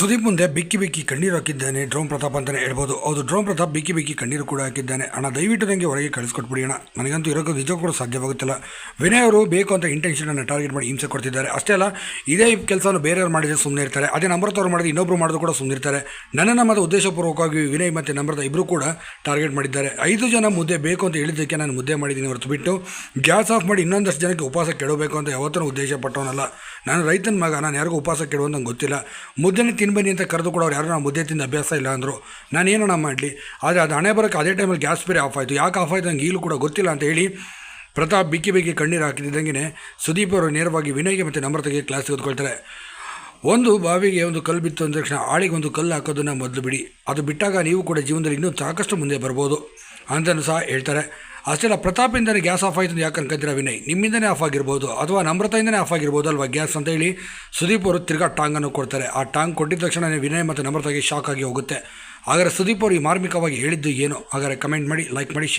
ಸುದೀಪ್ ಮುಂದೆ ಬಿಕ್ಕಿ ಬಿಕ್ಕಿ ಕಣ್ಣೀರು ಹಾಕಿದ್ದಾನೆ. ಡ್ರೋನ್ ಪ್ರತಾಪ್ ಅಂತಲೇ ಹೇಳ್ಬೋದು. ಹೌದು, ಡ್ರೋನ್ ಪ್ರತಾಪ್ ಬಿಕ್ಕಿ ಬಿಕ್ಕಿ ಕಣ್ಣೀರು ಕೂಡ ಹಾಕಿದ್ದಾನೆ. ಅಣ್ಣ, ದಯವಿಟ್ಟು ನನಗೆ ಹೊರಗೆ ಕಳಿಸ್ಕೊಟ್ಬಿಡಿ ಅಣ್ಣ. ನನಗಂತೂ ಇರೋಕ್ಕೂ ನಿಜ ಕೂಡ ಸಾಧ್ಯವಾಗುತ್ತಿಲ್ಲ. ವಿನಯ್ ಅವರು ಬೇಕು ಅಂತ ಇಂಟೆನ್ಷನನ್ನು ಟಾರ್ಗೆಟ್ ಮಾಡಿ ಹಿಂಸೆ ಕೊಡ್ತಿದ್ದಾರೆ. ಅಷ್ಟೇ ಅಲ್ಲ, ಇದೇ ಕೆಲಸವನ್ನು ಬೇರೆಯವ್ರು ಮಾಡಿದರೆ ಸುಮ್ಮನೆ ಇರ್ತಾರೆ. ಅದೇ ನಮ್ರತ ತವರು ಮಾಡಿದ್ರೆ ಇನ್ನೊಬ್ಬರು ಮಾಡೋದು ಕೂಡ ಸುಮ್ಮನೆ ಇರ್ತಾರೆ. ನನ್ನನ್ನು ಮತ್ತು ಉದ್ದೇಶಪೂರ್ವಕವಾಗಿ ವಿನಯ್ ಮತ್ತು ನಮ್ರತ ಇಬ್ಬರು ಕೂಡ ಟಾರ್ಗೆಟ್ ಮಾಡಿದ್ದಾರೆ. ಐದು ಜನ ಮುದ್ದೆ ಬೇಕು ಅಂತ ಹೇಳಿದ್ದಕ್ಕೆ ನಾನು ಮುದ್ದೆ ಮಾಡಿದ್ದೀನಿ ಹೊರತು ಬಿಟ್ಟು ಗ್ಯಾಸ್ ಆಫ್ ಮಾಡಿ ಇನ್ನೊಂದಷ್ಟು ಜನಕ್ಕೆ ಉಪವಾಸ ಕೆಡಬೇಕು ಅಂತ ಯಾವತ್ತೂ ಉದ್ದೇಶ ಪಟ್ಟವನಲ್ಲ ನಾನು ರೈತನ ಮಗ, ನಾನು ಯಾರಿಗೂ ಉಪವಾಸ ಕೆಡುವಂತ ಗೊತ್ತಿಲ್ಲ. ಮುದ್ದೆನೇ ತಿನ್ಬನ್ನಿ ಅಂತ ಕರೆದು ಕೂಡ ಅವ್ರು ಯಾರು? ನಾವು ಮುದ್ದೆ ತಿಂದು ಅಭ್ಯಾಸ ಇಲ್ಲ ಅಂದರು. ನಾನು ನಾ ಮಾಡಲಿ? ಆದರೆ ಅದು ಹಣೆ ಬರೋಕ್ಕೆ ಅದೇ ಟೈಮಲ್ಲಿ ಗ್ಯಾಸ್ ಬೇರೆ ಆಫ್ ಆಯಿತು. ಯಾಕೆ ಆಫ್ ಆಯಿತು ನಂಗೆ ಈಗಲೂ ಕೂಡ ಗೊತ್ತಿಲ್ಲ ಅಂತ ಹೇಳಿ ಪ್ರತಾಪ್ ಬಿಕ್ಕಿ ಬಿಕ್ಕಿ ಕಣ್ಣೀರು ಹಾಕಿದ್ದಂಗೆ ಸುದೀಪ್ ಅವರು ನೇರವಾಗಿ ವಿನಯ್ಗೆ ಮತ್ತು ನಮ್ರತೆಗೆ ಕ್ಲಾಸ್ ತೆಗೆದುಕೊಳ್ತಾರೆ. ಒಂದು ಬಾವಿಗೆ ಒಂದು ಕಲ್ಲು ಬಿತ್ತು ಅಂದ ತಕ್ಷಣ ಆಳಿಗೆ ಒಂದು ಕಲ್ಲು ಹಾಕೋದನ್ನು ಮೊದಲು ಬಿಡಿ. ಅದು ಬಿಟ್ಟಾಗ ನೀವು ಕೂಡ ಜೀವನದಲ್ಲಿ ಇನ್ನೂ ಸಾಕಷ್ಟು ಮುಂದೆ ಬರ್ಬೋದು. ಅಂತಲೂ ಸಹ ಹೇಳ್ತಾರೆ. ಅಷ್ಟೆಲ್ಲ ಪ್ರತಾಪಿಂದನೇ ಗ್ಯಾಸ್ ಆಫ್ ಆಯಿತು ಯಾಕೆ ಅನ್ಕೊಂತೀರ ವಿನಯ್. ನಿಮ್ಮಿಂದನೇ ಆಫ್ ಆಗಿರ್ಬೋದು ಅಥವಾ ನಮ್ರತೆಯಿಂದನೇ ಆಫ್ ಆಗಿರ್ಬೋದು ಅಲ್ವಾ ಗ್ಯಾಸ್ ಅಂತ ಹೇಳಿ ಸುದೀಪ್ ಅವರು ತಿರ್ಗಾ ಟಾಂಗನ್ನು ಕೊಡ್ತಾರೆ. ಆ ಟಾಂಗ್ ಕೊಟ್ಟಿದ ತಕ್ಷಣ ವಿನಯ್ ಮತ್ತು ನಮ್ರತಾಗಿ ಶಾಕ್ ಆಗಿ ಹೋಗುತ್ತೆ. ಆದರೆ ಸುದೀಪ್ ಅವರು ಈ ಮಾರ್ಮಿಕವಾಗಿ ಹೇಳಿದ್ದು ಏನು? ಹಾಗಾದರೆ ಕಮೆಂಟ್ ಮಾಡಿ ಲೈಕ್ ಮಾಡಿ ಶೇರ್